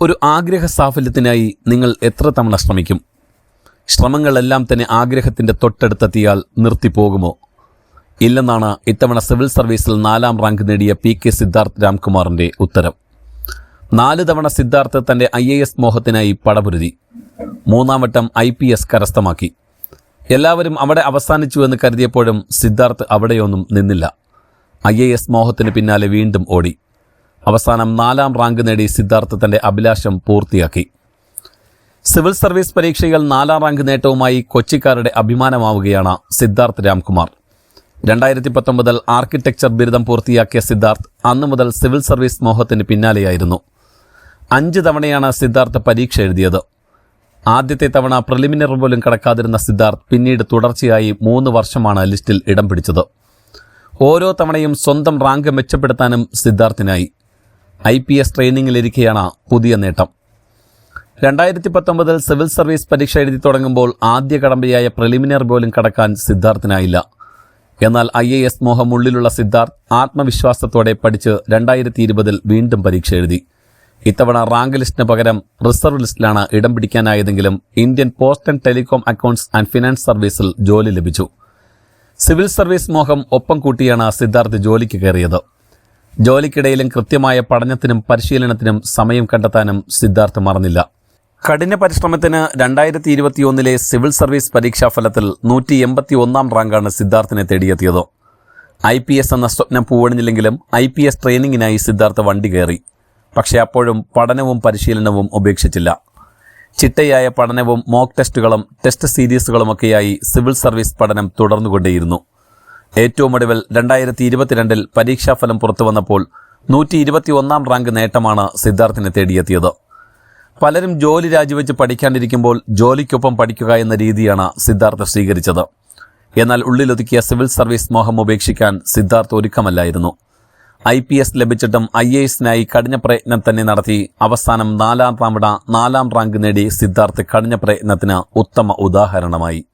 ഒരു ആഗ്രഹ സാഫല്യത്തിനായി നിങ്ങൾ എത്ര തവണ ശ്രമിക്കും? ശ്രമങ്ങളെല്ലാം തന്നെ ആഗ്രഹത്തിന്റെ തൊട്ടടുത്തെത്തിയാൽ നിർത്തിപ്പോകുമോ? ഇല്ലെന്നാണ് ഇത്തവണ സിവിൽ സർവീസിൽ നാലാം റാങ്ക് നേടിയ പി കെ സിദ്ധാർത്ഥ് രാംകുമാറിന്റെ ഉത്തരം. നാല് തവണ സിദ്ധാർത്ഥ് തന്റെ ഐ എ എസ് മോഹത്തിനായി പടപുരുതി. മൂന്നാം വട്ടം ഐ പി എസ് കരസ്ഥമാക്കി. എല്ലാവരും അവിടെ അവസാനിച്ചു എന്ന് കരുതിയപ്പോഴും സിദ്ധാർത്ഥ് അവിടെയൊന്നും നിന്നില്ല. ഐ എ എസ് മോഹത്തിന് പിന്നാലെ വീണ്ടും ഓടി. അവസാനം നാലാം റാങ്ക് നേടി സിദ്ധാർത്ഥ് അഭിലാഷം പൂർത്തിയാക്കി. സിവിൽ സർവീസ് പരീക്ഷയിൽ നാലാം റാങ്ക് നേട്ടവുമായി കൊച്ചിക്കാരുടെ അഭിമാനമാവുകയാണ് സിദ്ധാർത്ഥ് രാംകുമാർ. രണ്ടായിരത്തി പത്തൊമ്പതിൽ ആർക്കിടെക്ചർ ബിരുദം പൂർത്തിയാക്കിയ സിദ്ധാർത്ഥ് അന്നു മുതൽ സിവിൽ സർവീസ് മോഹത്തിന് പിന്നാലെയായിരുന്നു. അഞ്ച് തവണയാണ് സിദ്ധാർത്ഥ് പരീക്ഷ എഴുതിയത്. ആദ്യത്തെ തവണ പ്രിലിമിനറി പോലും കടക്കാതിരുന്ന സിദ്ധാർത്ഥ് പിന്നീട് തുടർച്ചയായി മൂന്ന് വർഷമാണ് ലിസ്റ്റിൽ ഇടം പിടിച്ചത്. ഓരോ തവണയും സ്വന്തം റാങ്ക് മെച്ചപ്പെടുത്താനും സിദ്ധാർത്ഥിനായി. ഐ പി എസ് ട്രെയിനിങ്ങിലിരിക്കെയാണ് പുതിയ നേട്ടം. രണ്ടായിരത്തി പത്തൊമ്പതിൽ സിവിൽ സർവീസ് പരീക്ഷ എഴുതി തുടങ്ങുമ്പോൾ ആദ്യ കടമ്പയായ പ്രിലിമിനറി പോലും കടക്കാൻ സിദ്ധാർത്ഥിനായില്ല. എന്നാൽ ഐ എ എസ് മോഹം ഉള്ളിലുള്ള സിദ്ധാർത്ഥ് ആത്മവിശ്വാസത്തോടെ പഠിച്ച് രണ്ടായിരത്തി ഇരുപതിൽ വീണ്ടും പരീക്ഷ എഴുതി. ഇത്തവണ റാങ്ക് ലിസ്റ്റിന് പകരം റിസർവ് ലിസ്റ്റിലാണ് ഇടം പിടിക്കാനായതെങ്കിലും Indian post and telecom accounts and finance സർവീസിൽ ജോലി ലഭിച്ചു. സിവിൽ സർവീസ് മോഹം ഒപ്പം കൂട്ടിയാണ് സിദ്ധാർത്ഥ് ജോലിക്ക് കയറിയത്. ജോലിക്കിടയിലും കൃത്യമായ പഠനത്തിനും പരിശീലനത്തിനും സമയം കണ്ടെത്താനും സിദ്ധാർത്ഥ് മറന്നില്ല. കഠിന പരിശ്രമത്തിന് രണ്ടായിരത്തി ഇരുപത്തിയൊന്നിലെ സിവിൽ സർവീസ് പരീക്ഷാ ഫലത്തിൽ നൂറ്റി എൺപത്തി ഒന്നാം റാങ്കാണ് സിദ്ധാർത്ഥിനെ തേടിയെത്തിയത്. ഐ പി എസ് എന്ന സ്വപ്നം പൂവണിഞ്ഞില്ലെങ്കിലും ഐ പി എസ് ട്രെയിനിങ്ങിനായി സിദ്ധാർത്ഥ വണ്ടി കയറി. പക്ഷേ അപ്പോഴും പഠനവും പരിശീലനവും ഉപേക്ഷിച്ചില്ല. ചിട്ടയായ പഠനവും മോക്ക് ടെസ്റ്റുകളും ടെസ്റ്റ് സീരീസുകളുമൊക്കെയായി സിവിൽ സർവീസ് പഠനം തുടർന്നുകൊണ്ടേയിരുന്നു. ഏറ്റവും ഒടുവിൽ രണ്ടായിരത്തി ഇരുപത്തിരണ്ടിൽ പരീക്ഷാഫലം പുറത്തു വന്നപ്പോൾ നൂറ്റി ഇരുപത്തി ഒന്നാം റാങ്ക് നേട്ടമാണ് സിദ്ധാർത്ഥിനെ തേടിയെത്തിയത്. പലരും ജോലി രാജിവെച്ച് പഠിക്കാണ്ടിരിക്കുമ്പോൾ ജോലിക്കൊപ്പം പഠിക്കുക എന്ന രീതിയാണ് സിദ്ധാർത്ഥ സ്വീകരിച്ചത്. എന്നാൽ ഉള്ളിലൊതുക്കിയ സിവിൽ സർവീസ് മോഹം ഉപേക്ഷിക്കാൻ സിദ്ധാർത്ഥ് ഒരുക്കമല്ലായിരുന്നു. ഐ പി എസ് ലഭിച്ചിട്ടും ഐ എ എസിനായി കഠിന പ്രയത്നം തന്നെ നടത്തി അവസാനം നാലാം തവണ നാലാം റാങ്ക് നേടി സിദ്ധാർത്ഥ് കഠിന പ്രയത്നത്തിന് ഉത്തമ ഉദാഹരണമായി.